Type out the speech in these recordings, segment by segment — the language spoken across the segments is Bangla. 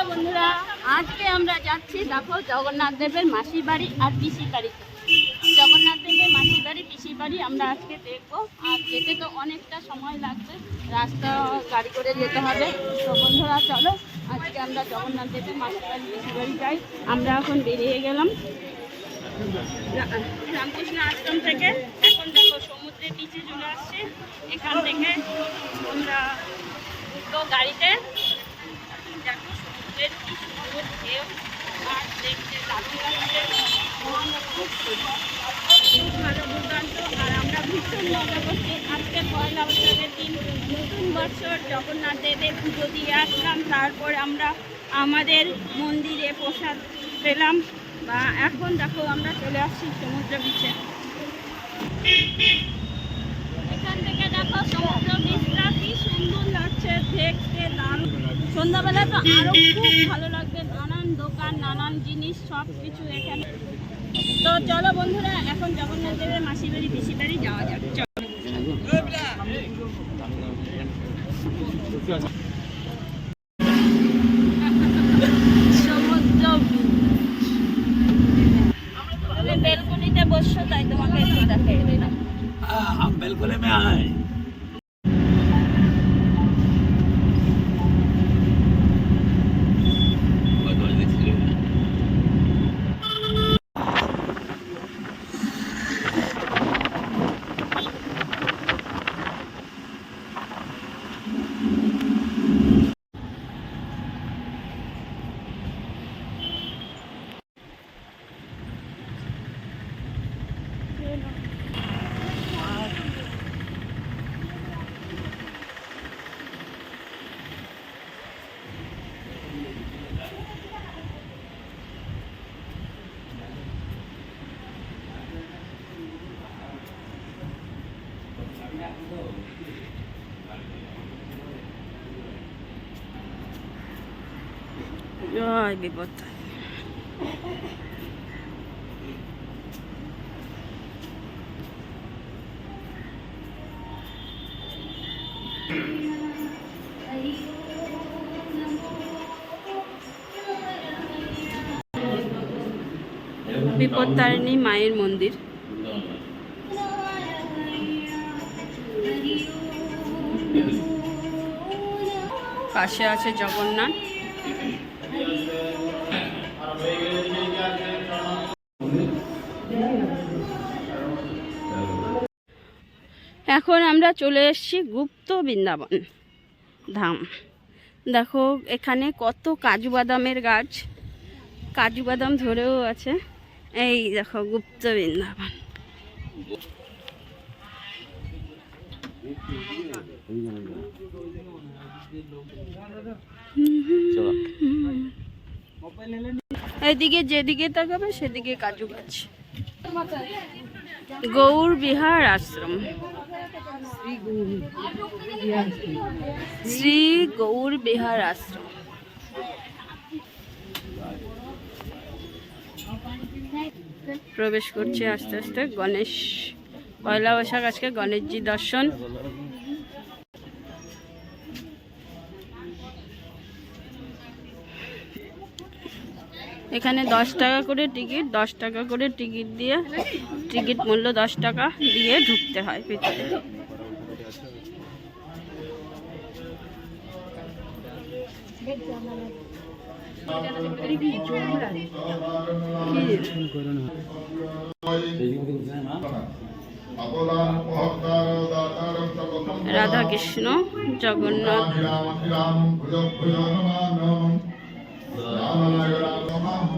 হ্যালো বন্ধুরা, আজকে আমরা যাচ্ছি, দেখো, জগন্নাথ দেবের মাসির বাড়ি আর পিসির বাড়িতে জগন্নাথ দেবের মাসির বাড়ি, পিসির বাড়ি আমরা আজকে দেখব। আর যেতে তো অনেকটা সময় লাগবে, রাস্তা গাড়ি করে যেতে হবে। তো বন্ধুরা, চলো, আজকে আমরা জগন্নাথ দেবের মাসির বাড়ি, পিসির বাড়ি যাই। আমরা এখন বেরিয়ে গেলাম। রামকৃষ্ণ আশ্রম থেকে। এখন দেখো, সমুদ্রের নিচে চলে আসছে। এখান থেকে আমরা উঠবো গাড়িতে। জগন্নাথ দেবের পুজো দিয়ে আসলাম তারপর আমরা আমাদের মন্দিরে প্রসাদ পেলাম বা এখন দেখো আমরা চলে আসছি সমুদ্র বিচে এখান থেকে দেখো সমুদ্র বীজটা কি সুন্দর দেখতে দারুণ সন্ধ্যাবেলা তো আরো খুব ভালো লাগবে নানান দোকান নানান জিনিস সব কিছু এখানে তো চলো বন্ধুরা এখন জগন্নাথ দেবের মাসি বাড়ি পিসি বাড়ি যাওয়া যাক চলো সমুদ্র তুমি বেলকনিতে বসছো তাই তোমাকে একটু দেখাই দিলাম हाँ, हम बिल्कुल में आए জয় বিপদ বিপত্তারিণী মায়ের মন্দির। পাশে আছে জগন্নাথ। এখন আমরা চলে এসেছি গুপ্ত বৃন্দাবন ধাম। দেখো, এখানে কত কাজু বাদামের গাছ। কাজু বাদাম ধরেও আছে। এই দেখো, গুপ্ত বৃন্দাবন। এদিকে যেদিকে তাকাবে, সেদিকে কাজু গাছ। গৌর বিহার আশ্রম। শ্রী গৌর বিহার আশ্রম। প্রবেশ করছে আস্তে আস্তে গণেশ, পয়লা বৈশাখ আজকে গণেশজি দর্শন। এখানে দশ টাকা করে টিকিট দশ টাকা করে টিকিট দিয়ে টিকিট মূল্য দশ টাকা দিয়ে ঢুকতে হয় ভিতরে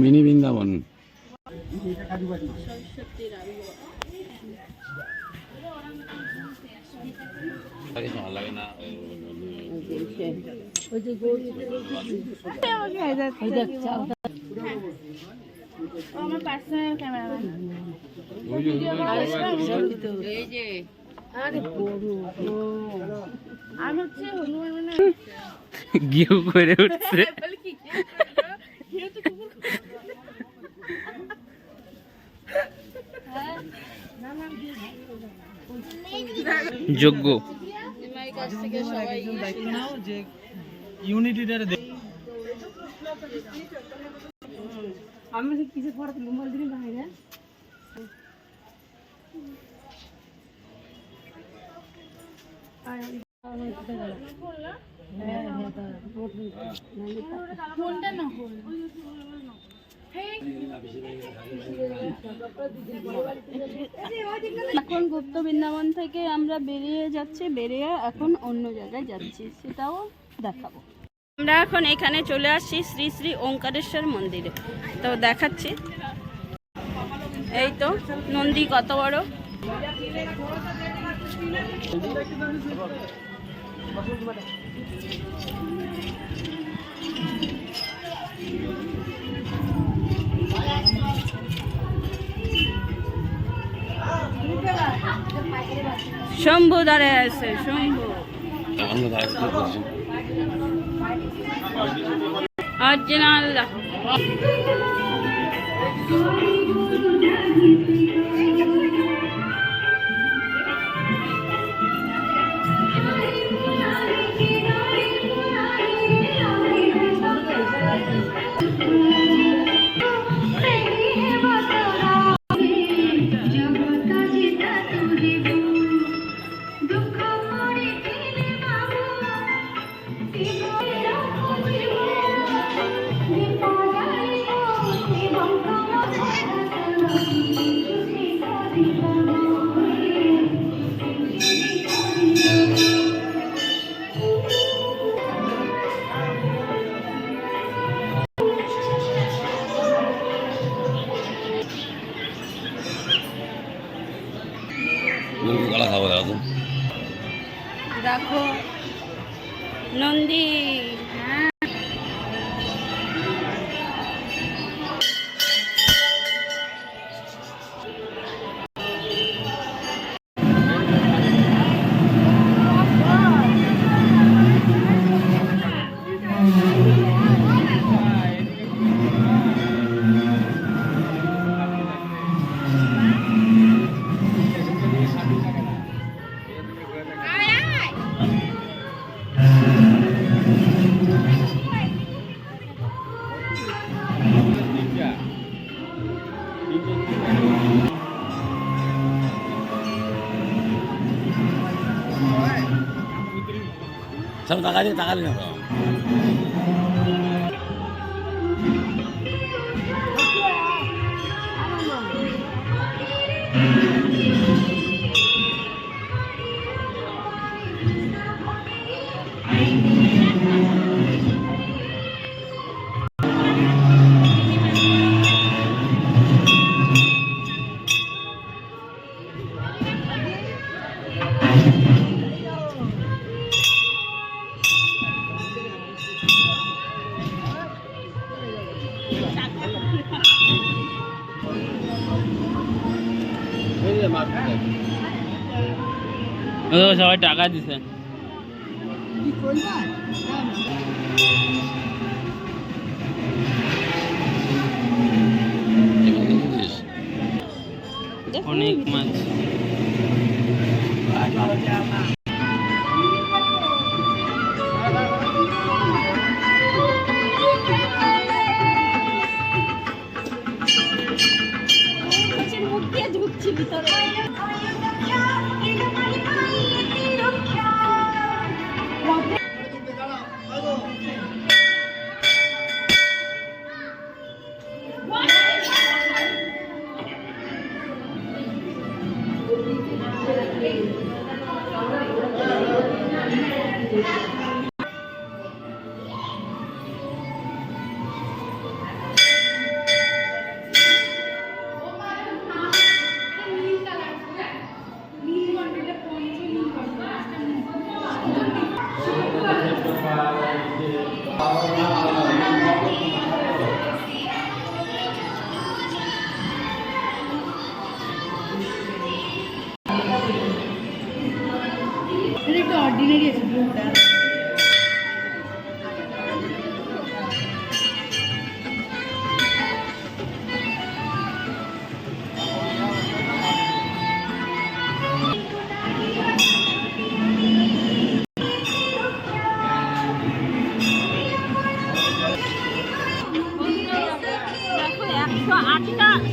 মিনি বৃন্দাবন। আমার পার্সোনাল ক্যামেরাম্যান এই যে আমি হচ্ছে হনুমান গিয়েও করে উঠছে বলে কি যেহেতু কুকুর যোগ্য। ইউনিটিটারে আমি কিছু পড়াতে মোবাইল দিলে ভাই ফোনটা না। এখন গুপ্ত বৃন্দাবন থেকে আমরা বেরিয়ে যাচ্ছি, বেরিয়ে এখন অন্য জায়গায় যাচ্ছি, সেটাও দেখাবো। আমরা এখন এখানে চলে আসছি শ্রী শ্রী ওঙ্কারেশ্বর মন্দিরে। তো দেখাচ্ছি। এই তো, নন্দী কত বড়? শম্ভু দাঁড়ায় আছে শম্ভু। অরিজিনাল সব টাকা দিয়ে টাকা নিয়ে ও দিছে।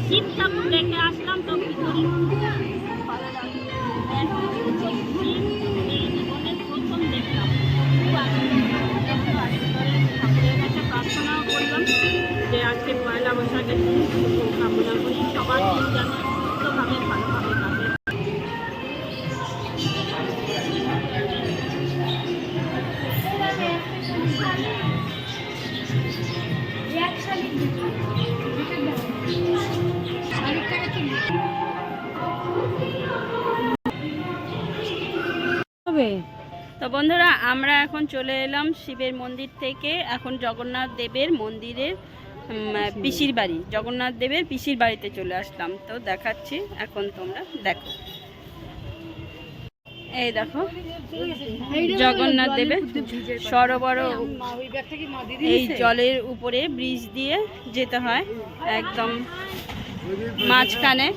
শিব দেখে আসলাম তো ভিতরে ভালো লাগল। জীবনের প্রথম দেখলাম ঠাকুরের কাছে প্রার্থনাও করলাম যে আজকে পয়লা বৈশাখের তো বন্ধুরা আমরা এখন চলে এলাম শিবের মন্দির থেকে। এখন জগন্নাথ দেবের মন্দিরের পিসির বাড়ি। জগন্নাথ দেবের পিসির বাড়িতে চলে আসলাম। তো দেখাচ্ছি এখন তোমরা দেখো। এই দেখো জগন্নাথ দেবের সরোবর এই জলের উপরে ব্রিজ দিয়ে যেতে হয় একদম মাঝখানে।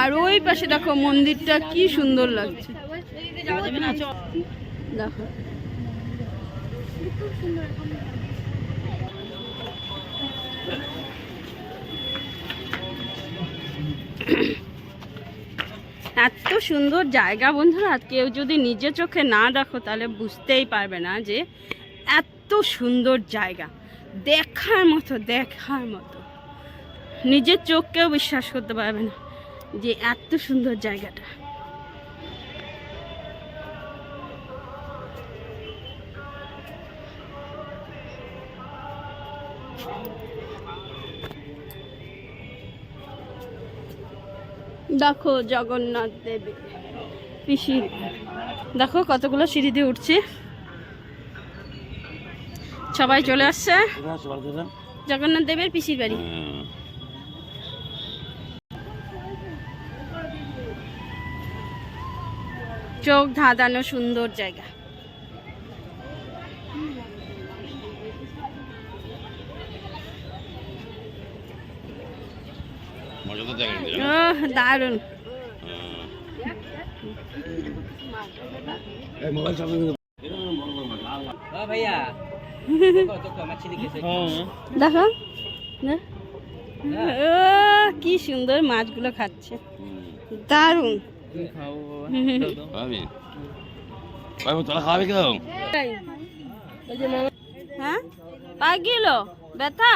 আর ওই পাশে দেখো মন্দিরটা কি সুন্দর লাগছে। এত সুন্দর জায়গা বন্ধুরা কেউ যদি নিজের চোখে না দেখো, তাহলে বুঝতেই পারবে না যে এত সুন্দর জায়গা। দেখার মতো দেখার মতো। নিজের চোখকেও বিশ্বাস করতে পারবে না। যে এত সুন্দর জায়গাটা। দেখো জগন্নাথ দেবী পিসি দেখো কতগুলো সিঁড়ি দিয়ে উঠছে। সবাই চলে আসছে। জগন্নাথ দেবের পিসির বাড়ি। চোখ ধাঁধানো সুন্দর জায়গা। ওহ দারুণ। দেখো ও, কি সুন্দর মাছগুলো খাচ্ছে। দারুণ। খাবি ভাই তোরা খাওয়াবি কেউ হ্যাঁ গেল ব্যথা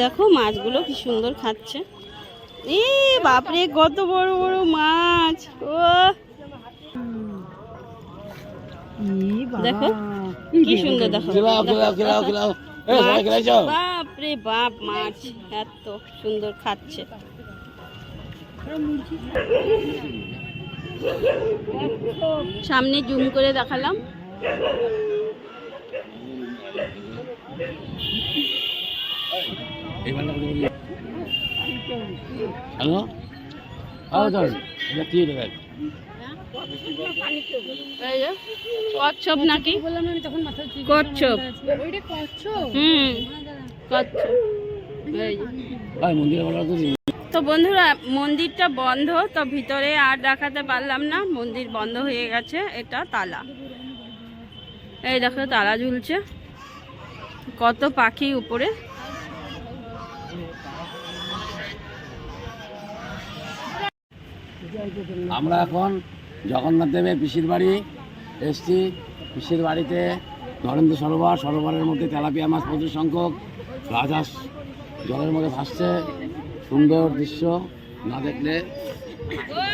দেখো মাছগুলো কি সুন্দর খাচ্ছে। এ বাপরে কত বড় বড় মাছ। ও দেখো কি সুন্দর দেখো। বাপরে বাপ মাছ। এত সুন্দর খাচ্ছে। সামনে জুম করে দেখালাম। হ্যালো? হ্যালো চল এটা কি রে এই যে, কচ্ছপ নাকি? কচ্ছপ। হুম কচ্ছপ। তো বন্ধুরা, মন্দিরটা বন্ধ, তো ভিতরে আর দেখাতে পারলাম না। মন্দির বন্ধ হয়ে গেছে, এটা তালা। এই দেখো, তালা ঝুলছে। কত পাখি উপরে। আমরা এখন জগন্নাথ দেবের পিসির বাড়ি এসছি। পিসির বাড়িতে নরেন্দ্র সরোবর, সরোবরের মধ্যে তেলাপিয়া মাছ প্রচুর সংখ্যক, রাজহাঁস জলের মধ্যে ভাসছে। সুন্দর দৃশ্য না দেখলে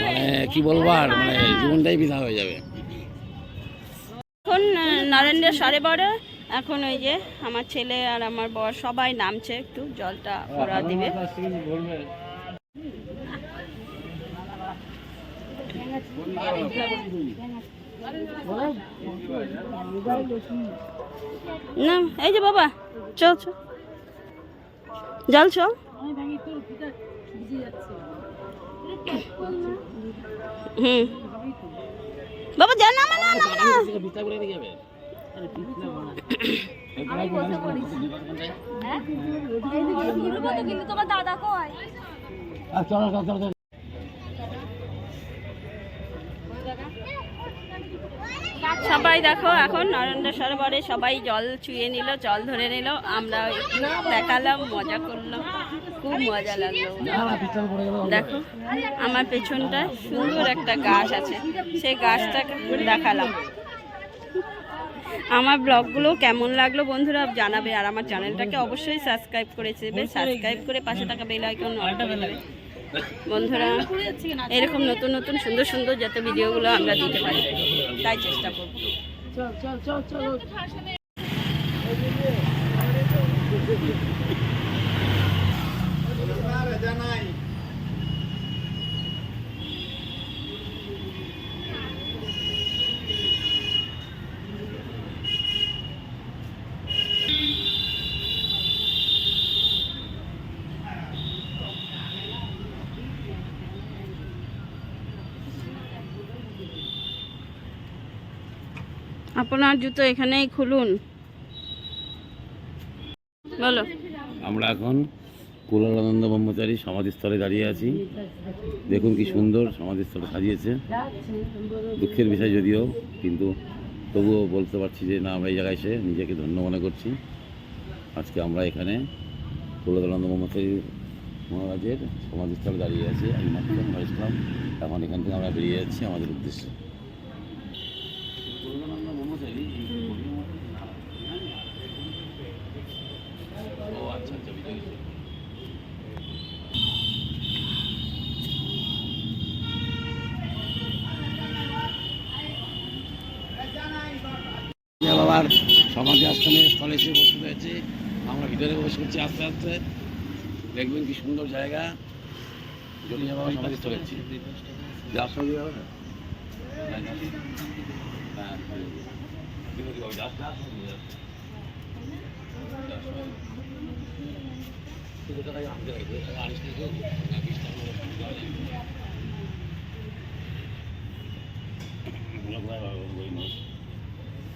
মানে কি বলব আর মানে জীবনটাই বৃথা হয়ে যাবে। এখন নরেন্দ্র সরোবরে এখন ওই যে আমার ছেলে আর আমার বর সবাই নামছে একটু জলটা ওরা দিবে। না এই যে বাবা চল চল। জল চল। হুম। বাবা যা না না। দিয়ে যাবে? কিন্তু তোমার দাদা কয় আর চলো চলো চলো চলো। সবাই দেখো এখন নরেন্দ্র সরোবরে সবাই জল ছুঁয়ে নিল জল ধরে নিল। আমরা একটু দেখালাম মজা করলাম। খুব মজা লাগল। দেখো আমার পেছনটায় সুন্দর একটা গাছ আছে। সেই গাছটাকে দেখালাম। আমার ব্লগগুলো কেমন লাগল বন্ধুরা জানাবে আর আমার চ্যানেলটাকে অবশ্যই সাবস্ক্রাইব করে দেবে। সাবস্ক্রাইব করে পাশে থাকা বেল আইকন বন্ধুরা এরকম নতুন নতুন সুন্দর সুন্দর যাতে ভিডিওগুলো আমরা দিতে পারি। তাই চেষ্টা করব। আপনার জুতো এখানেই খুলুন। বলো। আমরা এখন কুলালানন্দ ব্রহ্মচারী সমাধিস্থলে দাঁড়িয়ে আছি। দেখুন কি সুন্দর সমাধিস্থল সাজিয়েছে। দুঃখের বিষয় যদিও, কিন্তু তবুও বলতে পারছি যে না, আমরা এই জায়গায় এসে নিজেকে ধন্য মনে করছি। আজকে আমরা এখানে কুলালানন্দ ব্রহ্মচারী মহারাজের সমাধিস্থলে দাঁড়িয়ে আছি। আমি মাত্র ইসলাম। এখন এখান থেকে আমরা বেরিয়ে যাচ্ছি আমাদের উদ্দেশ্যে কুলালানন্দ ব্রহ্মচারী এই গভীর মধ্যে ও আচ্ছা আচ্ছা বুঝে গেছি জয় বাবার সমাধি আশ্রমে স্থলে এসে উপস্থিত হয়েছে আমরা ভিতরে প্রবেশ করছি আস্তে আস্তে দেখবেন কি সুন্দর জায়গা। জলিয়া বাবা যার সঙ্গে যাবে না?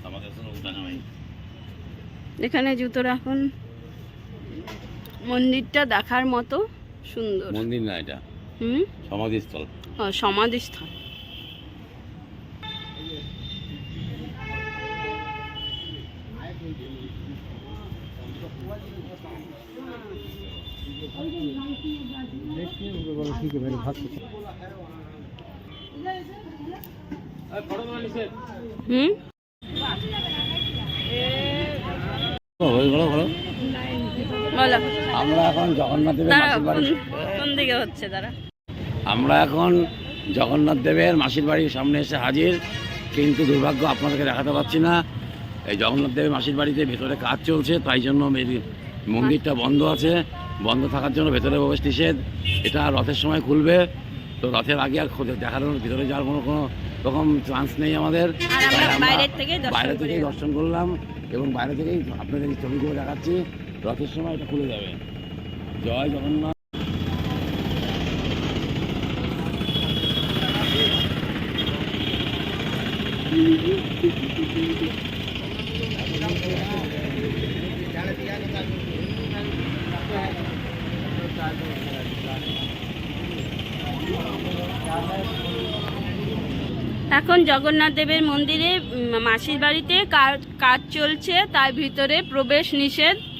আমাদের এখানে জুতো রাখুন। মন্দিরটা দেখার মতো সুন্দর। মন্দির না এটা? হুম? সমাধিস্থল। ও, সমাধিস্থল। হুম? বলো বলো বলো। আমরা এখন জগন্নাথ দেবের মাসির বাড়ি। কোন দিকে হচ্ছে তারা? আমরা এখন জগন্নাথ দেবের মাসির বাড়ির সামনে এসে হাজির কিন্তু দুর্ভাগ্য আপনাদেরকে দেখাতে পাচ্ছি না। এই জগন্নাথ দেবের মাসির বাড়িতে ভেতরে কাজ চলছে তাই জন্য মন্দিরটা বন্ধ আছে। বন্ধ থাকার জন্য ভেতরে প্রবেশ নিষেধ। এটা রথের সময় খুলবে। তো রথের আগে আর খোঁজে দেখানোর ভিতরে যাওয়ার কোনো কোনো রকম চান্স নেই আমাদের। বাইরে থেকেই দর্শন করলাম এবং বাইরে থেকেই আপনাদের ছবিগুলো দেখাচ্ছি। রথের সময় এটা খুলে যাবে। জয় জগন্নাথ। এখন জগন্নাথ দেবের মন্দিরে মাসির বাড়িতে কাজ- চলছে, তার ভিতরে প্রবেশ নিষেধ।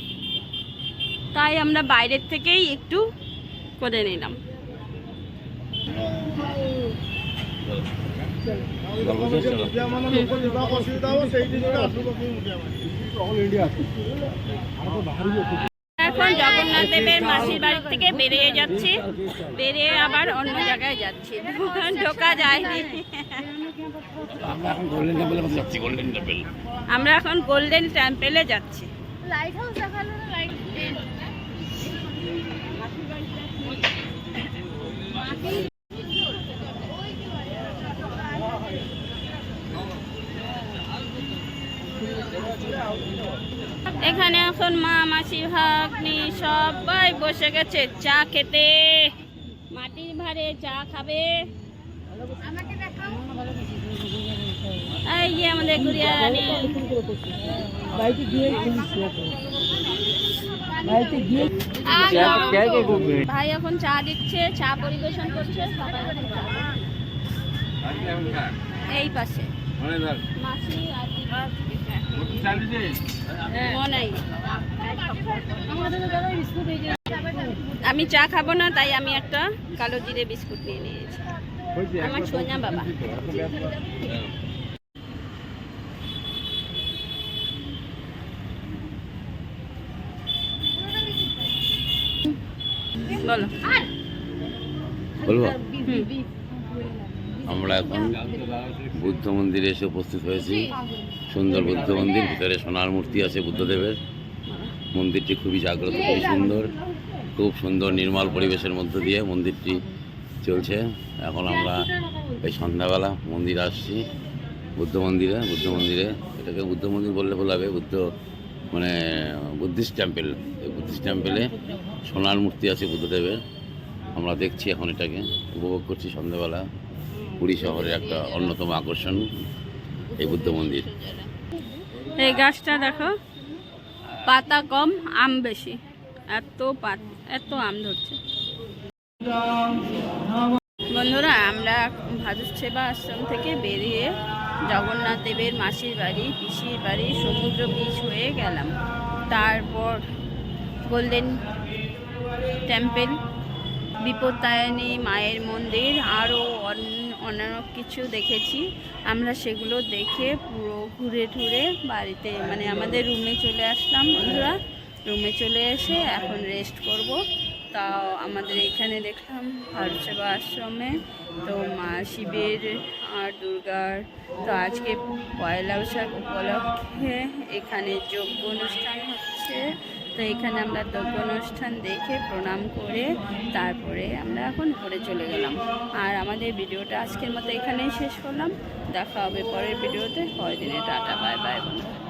তাই আমরা বাইরের থেকেই একটু করে নিলাম। এখন জগন্নাথ দেবের মাসির বাড়ি থেকে বেরিয়ে যাচ্ছি। বেরিয়ে আবার অন্য জায়গায় যাচ্ছি। ঢোকা যায়নি। আমরা এখন গোল্ডেন টেম্পলের মধ্যে যাচ্ছি গোল্ডেন টেম্পল আমরা এখন গোল্ডেন টেম্পেলে যাচ্ছি। এখানে এখন মা মাসি ভাগ্নি সবাই বসে গেছে চা খেতে। মাটির ভারে চা খাবে। এই যে আমাদের গুড়িয়া রানী ভাই এখন চা দিচ্ছে চা পরিবেশন করছে। এই পাশে। আমি চা খাব না তাই আমি একটা কালো জিরে বিস্কুট নিয়ে নিয়েছি। আমার সোনা বাবা। বলো বলব? আমরা এখন বুদ্ধ মন্দিরে এসে উপস্থিত হয়েছি। সুন্দর বুদ্ধ মন্দির ভিতরে সোনার মূর্তি আছে বুদ্ধদেবের। মন্দিরটি খুবই জাগ্রত খুবই সুন্দর। খুব সুন্দর নির্মল পরিবেশের মধ্য দিয়ে মন্দিরটি চলছে। এখন আমরা এই সন্ধ্যাবেলা মন্দির আসছি বুদ্ধ মন্দিরে বুদ্ধ মন্দিরে। এটাকে বুদ্ধ মন্দির বললে ভুল হবে বুদ্ধ মানে বুদ্ধিস্ট টেম্পেল। এই বুদ্ধিস্ট টেম্পেলে সোনার মূর্তি আছে বুদ্ধদেবের। আমরা দেখছি এখন এটাকে। উপভোগ করছি সন্ধ্যাবেলা পুরী শহরের একটা অন্যতম আকর্ষণ, এই বুদ্ধ মন্দির। এই গাছটা দেখো, পাতা কম, আম বেশি। এত পাত, এত আম ধরছে। বন্ধুরা, আমরা ভাদুর সেবা আশ্রম থেকে বেরিয়ে জগন্নাথ দেবের মাসির বাড়ি, পিসির বাড়ি, সমুদ্র বীচ হয়ে গেলাম। তারপর গোল্ডেন টেম্পল বিপত্তায়নী মায়ের মন্দির আরও অন্যান্য কিছু দেখেছি। আমরা সেগুলো দেখে পুরো ঘুরে টুরে বাড়িতে মানে আমাদের রুমে চলে আসলাম বন্ধুরা। রুমে চলে এসে এখন রেস্ট করব। তাও আমাদের এখানে দেখলাম ভারত সেবা আশ্রমে। তো মা শিবের আর দুর্গার, তো আজকে পয়লা বৈশাখ উপলক্ষে এখানে যজ্ঞ অনুষ্ঠান হচ্ছে। তো এখানে আমরা দ্রব্য অনুষ্ঠান দেখে প্রণাম করে তারপরে আমরা এখন ঘরে চলে গেলাম। আর আমাদের ভিডিওটা আজকের মতো এখানেই শেষ করলাম। দেখা হবে পরের ভিডিওতে। পরের দিনে টাটা, বাই বাই বন্ধুরা।